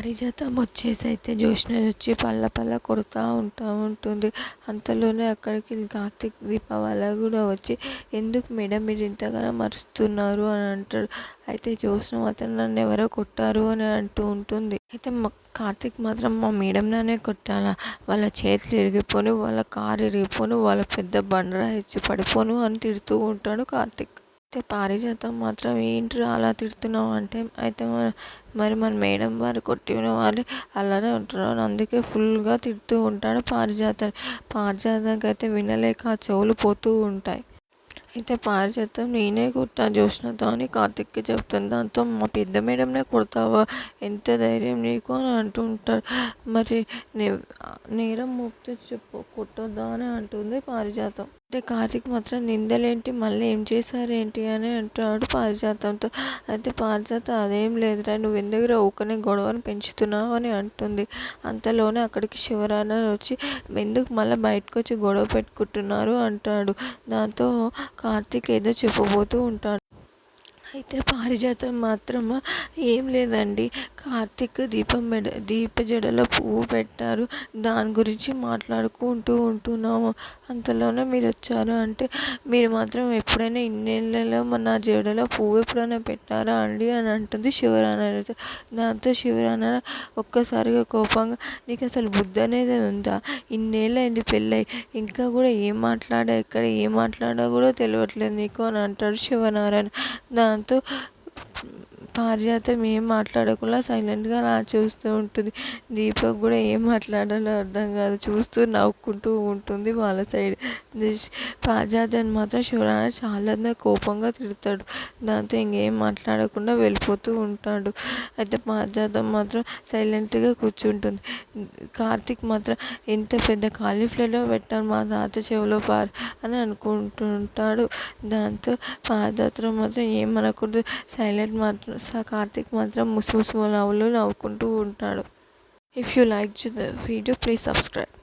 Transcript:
పారిజాతం వచ్చేసి అయితే జ్యోత్స్న వచ్చి పళ్ళ పళ్ళ కొడుతూ ఉంటా ఉంటుంది. అంతలోనే అక్కడికి కార్తీక్ దీపావళ కూడా వచ్చి ఎందుకు మేడం మీరు ఇంతగానో మరుస్తున్నారు అని అంటాడు. అయితే జ్యోత్స్న మాత్రం నన్ను ఎవరో కొట్టారు? అని అంటూ ఉంటుంది. అయితే మా కార్తీక్ మాత్రం మా మేడం నానే కొట్టాలా? వాళ్ళ చేతులు ఇరిగిపోను వాళ్ళ కారు ఇరిగిపోను వాళ్ళ పెద్ద బండరా ఇచ్చి పడిపోను అని తిడుతూ ఉంటాడు కార్తీక్. అయితే పారిజాతం మాత్రం ఏంటి అలా తిడుతున్నావు అంటే అయితే మరి మన మేడం వారు కొట్టిన వారు అలానే ఉంటారు. అందుకే ఫుల్గా తిడుతూ ఉంటాడు పారిజాతం పారిజాతానికి అయితే వినలేక ఆ చెవులు పోతూ ఉంటాయి. అయితే పారిజాతం నేనే కొట్టా చూసినతో అని కార్తిక్కి చెప్తుంది. దాంతో మా పెద్ద మేడంనే కొడతావా? ఎంత ధైర్యం నీకు అని అంటూ ఉంటాడు మరి నేరం మోపితే చెప్పు కొట్టొద్దా అని అంటుంది పారిజాతం. అయితే కార్తిక్ మాత్రం నిందలేంటి మళ్ళీ ఏం చేశారేంటి అని అంటాడు పారిజాతంతో. అయితే పారిజాతం అదేం లేదురా నువ్వు ఎందుకు ఊకనే గొడవను పెంచుతున్నావు అని అంటుంది. అంతలోనే అక్కడికి శివరాణ వచ్చి ఎందుకు మళ్ళీ బయటకు వచ్చి గొడవ పెట్టుకుంటున్నారు? అంటాడు. దాంతో కార్తీక్ ఏదో చెప్పబోతూ ఉంటాడు. అయితే పారిజాతం మాత్రం ఏం లేదండి. కార్తీక్ దీపం మెడ దీప జడలో పువ్వు పెట్టారు. దాని గురించి మాట్లాడుకుంటూ ఉంటున్నాము. అంతలోనే మీరు వచ్చారు అంటే మీరు మాత్రం ఎప్పుడైనా ఇన్నేళ్ళలో నా జడలో పువ్వు ఎప్పుడైనా పెట్టారా అండి అని అంటుంది శివరాణ. దాంతో శివరాణ ఒక్కసారిగా కోపంగా నీకు అసలు బుద్ధి అనేది ఉందా? ఇన్నేళ్ళైంది పెళ్ళై ఇంకా కూడా ఏం మాట్లాడా ఎక్కడ ఏం మాట్లాడా కూడా తెలియట్లేదు నీకు అని అంటాడు శివనారాయణ. దాని దాంతో పారిజాతం ఏం మాట్లాడకుండా సైలెంట్గా అలా చూస్తూ ఉంటుంది. దీపక్ కూడా ఏం మాట్లాడాలో అర్థం కాదు. చూస్తూ నవ్వుకుంటూ ఉంటుంది వాళ్ళ సైడ్. పారిజాతాన్ని మాత్రం శివరాణ చాలా కోపంగా తిడతాడు. దాంతో ఇంకేం మాట్లాడకుండా వెళ్ళిపోతూ ఉంటాడు. అయితే పారిజాతం మాత్రం సైలెంట్గా కూర్చుంటుంది. కార్తిక్ మాత్రం ఎంత పెద్ద కాలీఫ్లవర్లో పెట్టాను మా తాత చెవిలో పార్ అని అనుకుంటుంటాడు. దాంతో పారిజాతం మాత్రం ఏం అనకూడదు. సైలెంట్ మాత్రం కార్తిక్ మాత్రం ముసు ముసు నవ్వులు నవ్వుకుంటూ ఉంటాడు. If you like the video please subscribe